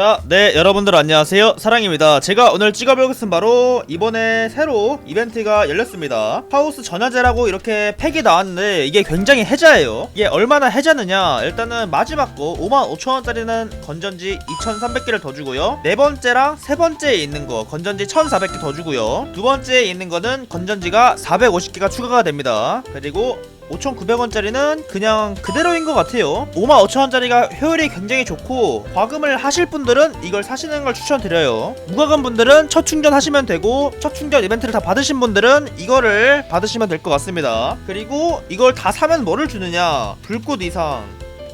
자, 네, 여러분들 안녕하세요. 사랑입니다. 제가 오늘 찍어볼 것은 바로 이번에 새로 이벤트가 열렸습니다. 하우스 전화제라고 이렇게 팩이 나왔는데 이게 굉장히 해자예요. 이게 얼마나 해자느냐? 일단은 마지막 거 55,000원짜리는 건전지 2,300개를 더 주고요. 네 번째랑 세 번째에 있는 거 건전지 1,400개 더 주고요. 두 번째에 있는 거는 건전지가 450개가 추가가 됩니다. 그리고 5,900원짜리는 그냥 그대로인 것 같아요. 55,000원짜리가 효율이 굉장히 좋고 과금을 하실 분들은 이걸 사시는 걸 추천드려요. 무과금 분들은 첫 충전 하시면 되고 첫 충전 이벤트를 다 받으신 분들은 이거를 받으시면 될 것 같습니다. 그리고 이걸 다 사면 뭐를 주느냐? 불꽃 이상,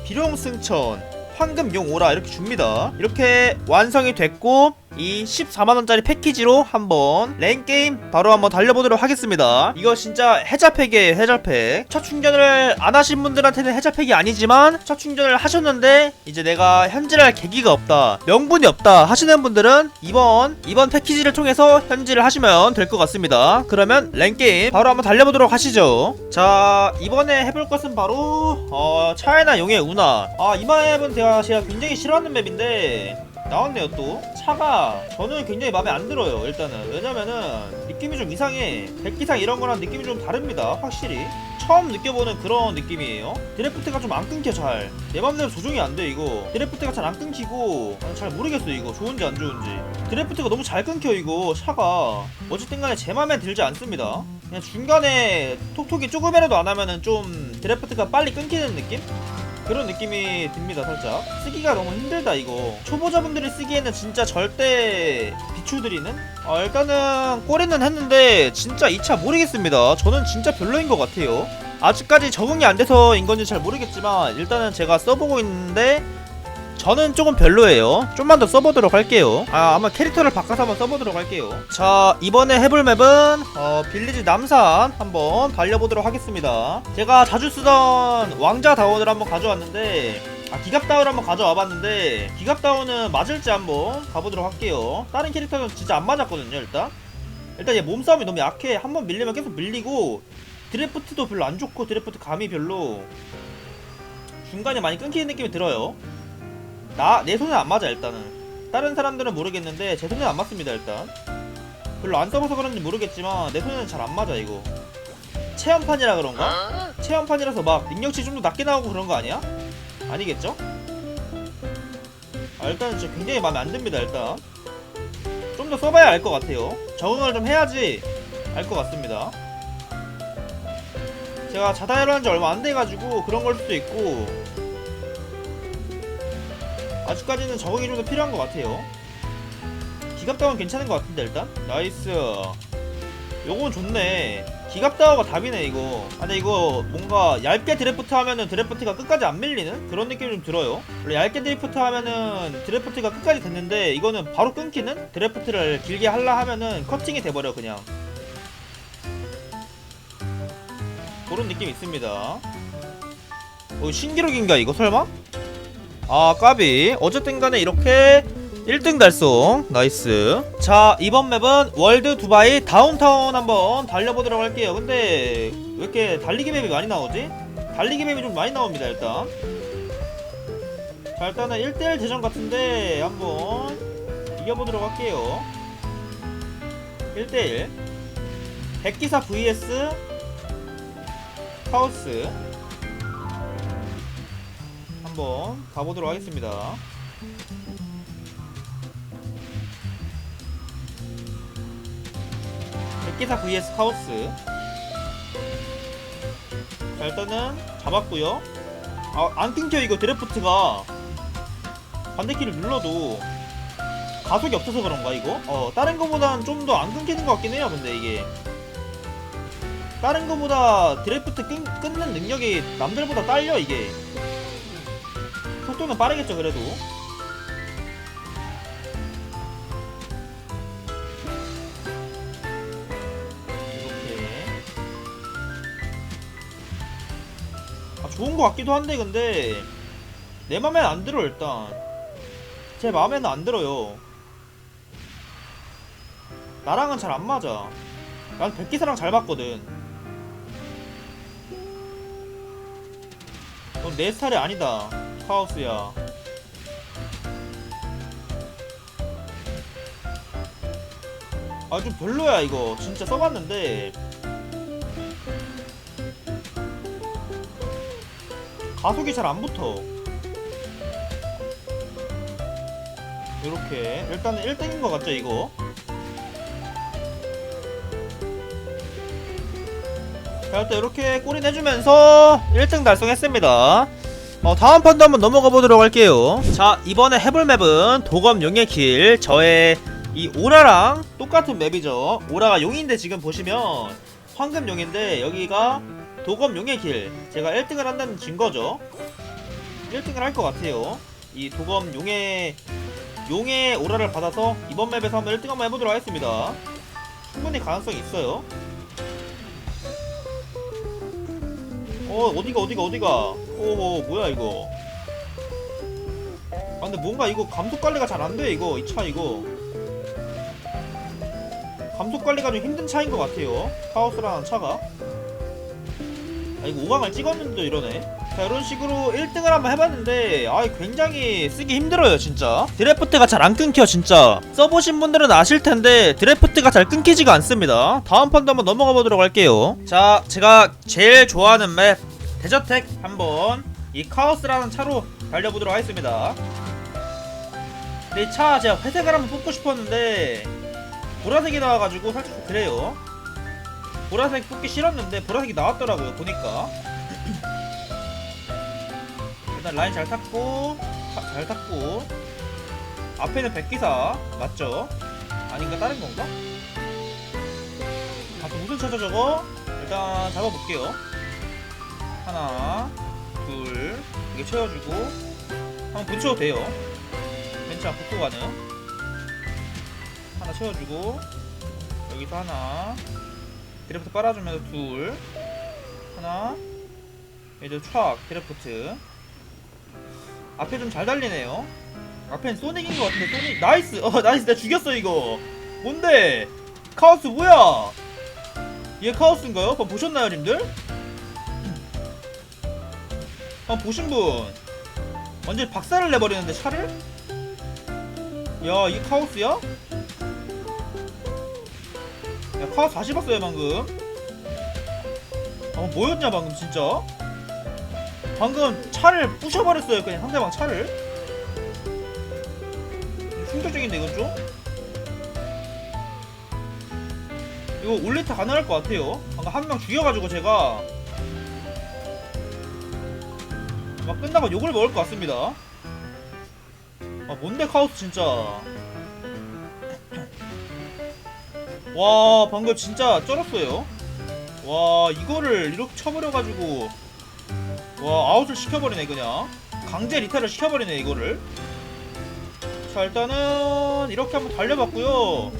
비룡 승천, 황금 용 오라 이렇게 줍니다. 이렇게 완성이 됐고 이 14만원짜리 패키지로 한번 랭게임 바로 한번 달려보도록 하겠습니다. 이거 진짜 해자팩이에요 해자팩. 첫 충전을 안 하신 분들한테는 해자팩이 아니지만 첫 충전을 하셨는데 이제 내가 현질할 계기가 없다 명분이 없다 하시는 분들은 이번 이번 패키지를 통해서 현질을 하시면 될 것 같습니다. 그러면 랭게임 바로 한번 달려보도록 하시죠. 자 이번에 해볼 것은 바로 어 차이나 용의 운하. 아 이 맵은 제가, 제가 굉장히 싫어하는 맵인데 나왔네요 또. 차가 저는 굉장히 마음에 안 들어요 일단은. 왜냐면은 느낌이 좀 이상해. 백기상 이런 거랑 느낌이 좀 다릅니다 확실히. 처음 느껴보는 그런 느낌이에요. 드래프트가 좀 안 끊겨 잘 내 맘대로 조정이 안 돼 이거. 드래프트가 잘 안 끊기고 아, 잘 모르겠어 이거. 좋은지 안 좋은지. 드래프트가 너무 잘 끊겨 이거 차가. 어쨌든 간에 제 맘에 들지 않습니다. 그냥 중간에 톡톡이 조금이라도 안 하면은 좀 드래프트가 빨리 끊기는 느낌? 그런 느낌이 듭니다 살짝. 쓰기가 너무 힘들다 이거. 초보자분들이 쓰기에는 진짜 절대 비추드리는? 아 일단은 꼬리는 했는데 진짜 이차 모르겠습니다. 저는 진짜 별로인 것 같아요. 아직까지 적응이 안 돼서 인 건지 잘 모르겠지만 일단은 제가 써보고 있는데 저는 조금 별로예요. 좀만 더 써보도록 할게요. 아, 아마 캐릭터를 바꿔서 한번 써보도록 할게요. 자, 이번에 해볼 맵은, 어, 빌리지 남산 한번 달려보도록 하겠습니다. 제가 자주 쓰던 왕자 다운을 한번 가져왔는데, 아, 기갑다운 한번 가져와 봤는데, 기갑다운은 맞을지 한번 가보도록 할게요. 다른 캐릭터는 진짜 안 맞았거든요, 일단. 일단 얘 몸싸움이 너무 약해. 한번 밀리면 계속 밀리고, 드래프트도 별로 안 좋고, 드래프트 감이 별로, 중간에 많이 끊기는 느낌이 들어요. 나 내 손에 안 맞아 일단은. 다른 사람들은 모르겠는데 제 손에 안 맞습니다 일단. 별로 안 써봐서 그런지 모르겠지만 내 손에는 잘 안 맞아 이거. 체험판이라 그런가? 체험판이라서 막 능력치 좀 더 낮게 나오고 그런 거 아니야? 아니겠죠? 아, 일단은 진짜 굉장히 마음에 안 듭니다 일단. 좀 더 써봐야 알 것 같아요. 적응을 좀 해야지 알 것 같습니다. 제가 자다이로 한지 얼마 안 돼가지고 그런 걸 수도 있고 아직까지는 적응이 좀 더 필요한 것 같아요. 기갑다운 괜찮은 것 같은데 일단 나이스. 요건 좋네. 기갑다워가 답이네 이거. 아 근데 이거 뭔가 얇게 드래프트 하면은 드래프트가 끝까지 안 밀리는 그런 느낌이 좀 들어요. 원래 얇게 드래프트 하면은 드래프트가 끝까지 됐는데 이거는 바로 끊기는 드래프트를 길게 할라 하면은 커팅이 돼버려 그냥. 그런 느낌 있습니다. 어 신기록인가 이거 설마? 아 까비. 어쨌든 간에 이렇게 1등 달성. 나이스. 자 이번 맵은 월드 두바이 다운타운 한번 달려보도록 할게요. 근데 왜 이렇게 달리기 맵이 많이 나오지? 달리기 맵이 좀 많이 나옵니다 일단. 자 일단은 1대1 대전 같은데 한번 이겨보도록 할게요. 1대1 백기사 vs 카오스 한번 가보도록 하겠습니다. 백기사 vs 카오스. 자 일단은 잡았고요. 아, 안 끊겨 이거 드래프트가 반대키를 눌러도 가속이 없어서 그런가 이거? 어 다른 거보다는 좀더 안 끊기는 것 같긴 해요. 근데 이게 다른 거보다 드래프트 끊, 끊는 능력이 남들보다 딸려 이게. 속도는 빠르겠죠 그래도. 이렇게. 아 좋은 거 같기도 한데 근데 내 맘에는 안 들어 일단. 제 마음에는 안 들어요. 나랑은 잘 안 맞아. 난 백기사랑 잘 맞거든. 넌 내 스타일이 아니다 하우스야. 아 좀 별로야 이거. 진짜 써봤는데. 가속이 잘 안 붙어. 이렇게. 일단은 1등인 것 같죠 이거? 자 일단 이렇게 꼬리 내주면서 1등 달성했습니다. 어, 다음 판도 한번 넘어가 보도록 할게요. 자 이번에 해볼 맵은 도검 용의 길. 저의 이 오라랑 똑같은 맵이죠. 오라가 용인데 지금 보시면 황금 용인데 여기가 도검 용의 길. 제가 1등을 한다는 증거죠. 1등을 할 것 같아요. 이 도검 용의 용의 오라를 받아서 이번 맵에서 한번 1등 한번 해보도록 하겠습니다. 충분히 가능성이 있어요 어 어디가 어디가 어디가? 오호 뭐야 이거? 아 근데 뭔가 이거 감속 관리가 잘 안 돼 이거 이 차 이거. 감속 관리가 좀 힘든 차인 것 같아요. 카오스라는 차가. 아 이거 5강을 찍었는데도 이러네 자 이런 식으로 1등을 한번 해봤는데 아 굉장히 쓰기 힘들어요 진짜. 드래프트가 잘 안 끊겨 진짜. 써보신 분들은 아실 텐데 드래프트가 잘 끊기지가 않습니다. 다음 판도 한번 넘어가 보도록 할게요. 자 제가 제일 좋아하는 맵 대저택 한번 이 카오스라는 차로 달려보도록 하겠습니다. 근데 이 차 제가 회색을 한번 뽑고 싶었는데 보라색이 나와가지고 살짝 좀 그래요. 보라색 뽑기 싫었는데 보라색이 나왔더라고요 보니까 일단 라인 잘 탔고 차- 잘 탔고. 앞에는 백기사 맞죠? 아닌가 다른 건가? 아, 또 무슨 차죠 저거? 일단 잡아볼게요. 하나 둘 이게 채워주고. 한번 붙여도 돼요. 벤츠 안 붙고 가는. 하나 채워주고. 여기서 하나. 드래프트 빨아주면서 둘. 하나. 이제 촥 드래프트 앞에 좀 잘 달리네요. 앞엔 소닉인 것 같은데 소닉 나이스! 어 나이스! 내가 죽였어 이거! 뭔데? 카오스 뭐야? 얘 카오스인가요? 한번 보셨나요 님들? 한번 보신 분? 완전 박살을 내버리는데 차를? 야 이게 카오스야? 야 카오스 다시 봤어요 방금. 아 뭐였냐 방금 진짜 방금 차를 부셔버렸어요 그냥 상대방 차를. 충격적인데 이건 좀? 이거 올리타 가능할 것 같아요. 방금 한 명 죽여가지고 제가. 막 끝나고 욕을 먹을 것 같습니다. 아 뭔데 카오스 진짜. 와 방금 진짜 쩔었어요. 와 이거를 이렇게 쳐버려가지고 와 아웃을 시켜버리네 그냥. 강제 리타를 시켜버리네 이거를. 자 일단은 이렇게 한번 달려봤고요.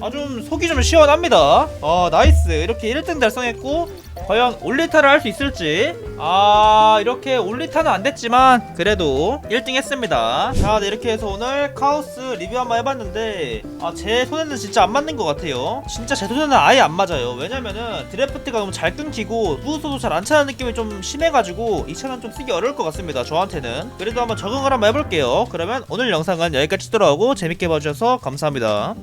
아 좀 속이 좀 시원합니다. 아 나이스. 이렇게 1등 달성했고 과연 올리타를 할 수 있을지. 아 이렇게 올리타는 안 됐지만 그래도 1등 했습니다. 자 네, 이렇게 해서 오늘 카오스 리뷰 한번 해봤는데 아 제 손에는 진짜 안 맞는 것 같아요. 진짜 제 손에는 아예 안 맞아요. 왜냐면은 드래프트가 너무 잘 끊기고 부스도 잘 안 차는 느낌이 좀 심해가지고 이 차는 좀 쓰기 어려울 것 같습니다 저한테는. 그래도 한번 적응을 한번 해볼게요. 그러면 오늘 영상은 여기까지 돌아오고 재밌게 봐주셔서 감사합니다